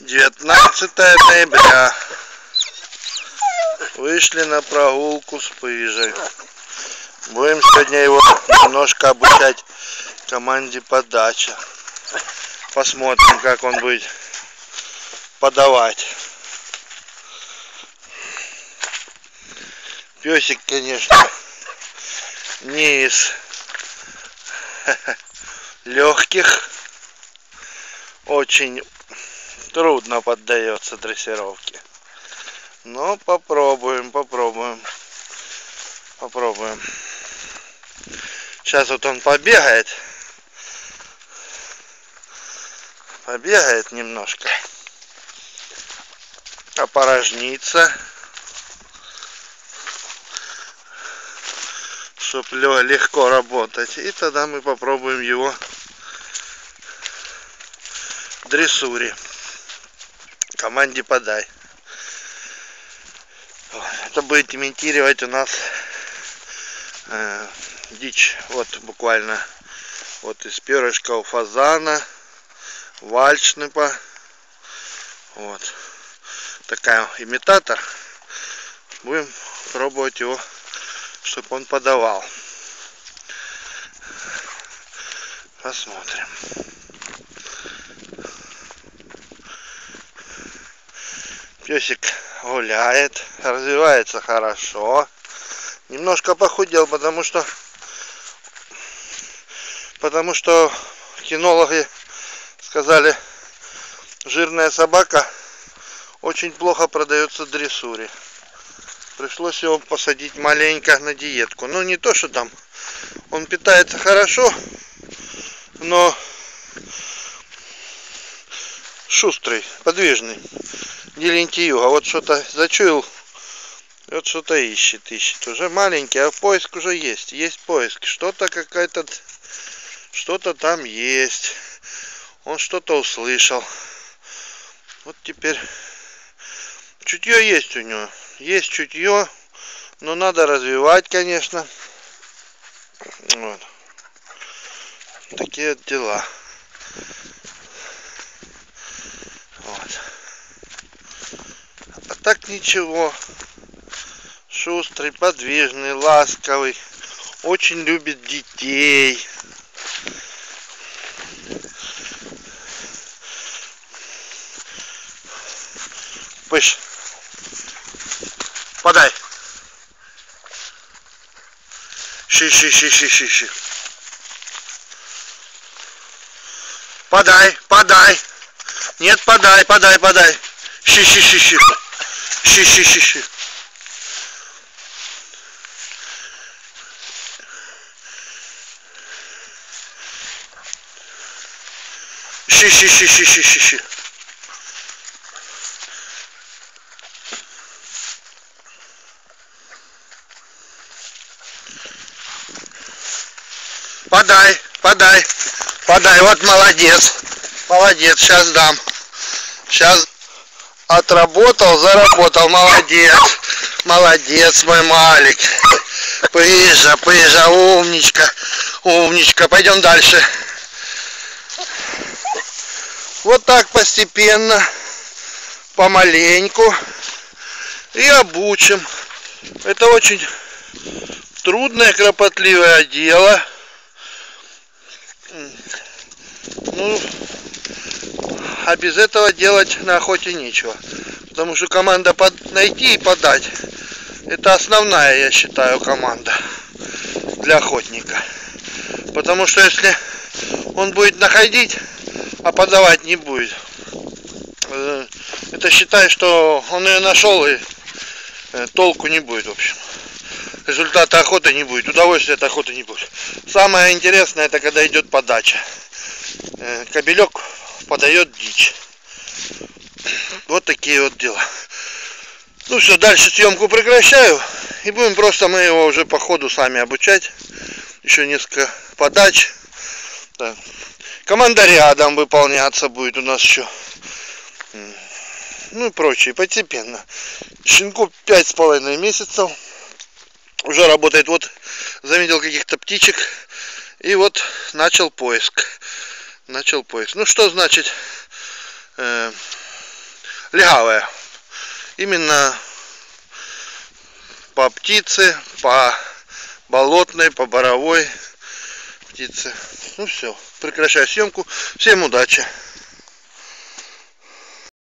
19 ноября. Вышли на прогулку с пыжей. Будем сегодня его немножко обучать команде подача. Посмотрим, как он будет подавать. Песик, конечно, не из легких. Очень трудно поддается дрессировке. Но попробуем, попробуем. Попробуем. Сейчас вот он побегает. Побегает немножко. Опорожнится. Чтобы легко работать. И тогда мы попробуем его дрессуре команде подай. Это будет имитировать у нас э, дичь. Вот буквально вот из перышка у фазана, вальшныпа. Вот. Такая имитатор. Будем пробовать его, чтобы он подавал. Посмотрим. Песик гуляет, развивается хорошо. Немножко похудел, потому что потому что кинологи сказали, жирная собака очень плохо продается дрессуре. Пришлось его посадить маленько на диетку. Ну не то, что там он питается хорошо, но шустрый, подвижный а Вот что-то зачуял. Вот что-то ищет, ищет. Уже маленький, а поиск уже есть. Есть поиск. Что-то какая-то... Что-то там есть. Он что-то услышал. Вот теперь... Чутье есть у него. Есть чутье. Но надо развивать, конечно. Вот. Такие дела. Так ничего. Шустрый, подвижный, ласковый. Очень любит детей. Пыш. Подай. Ши-ши-ши-ши-ши-ши. Подай, подай. Нет, подай, подай, подай. Ши-ши-ши-ши. Щи, щи, щи, щи. Щи, щи, щи, щи, щи, щи, щи. Подай, подай, подай, вот молодец, молодец, сейчас дам, сейчас Отработал, заработал. Молодец. Молодец, мой малик. Пыжа, пыжа, умничка. Умничка. Пойдем дальше. Вот так постепенно, помаленьку. И обучим. Это очень трудное, кропотливое дело. Ну, а без этого делать на охоте нечего. Потому что команда под... найти и подать, это основная, я считаю, команда для охотника. Потому что если он будет находить, а подавать не будет, э, это считай, что он ее нашел и э, толку не будет, в общем. Результата охоты не будет, удовольствия от охоты не будет. Самое интересное, это когда идет подача. Э, кобелек подает дичь. Вот такие вот дела. Ну все, дальше съемку прекращаю. И будем просто мы его уже по ходу сами обучать. Еще несколько подач. Да. Команда рядом выполняться будет у нас еще. Ну и прочее, постепенно. Щенку пять с половиной месяцев. Уже работает. Вот заметил каких-то птичек. И вот начал поиск начал поиск. Ну что значит э, легавая. Именно по птице, по болотной, по боровой птице. Ну все, прекращаю съемку. Всем удачи!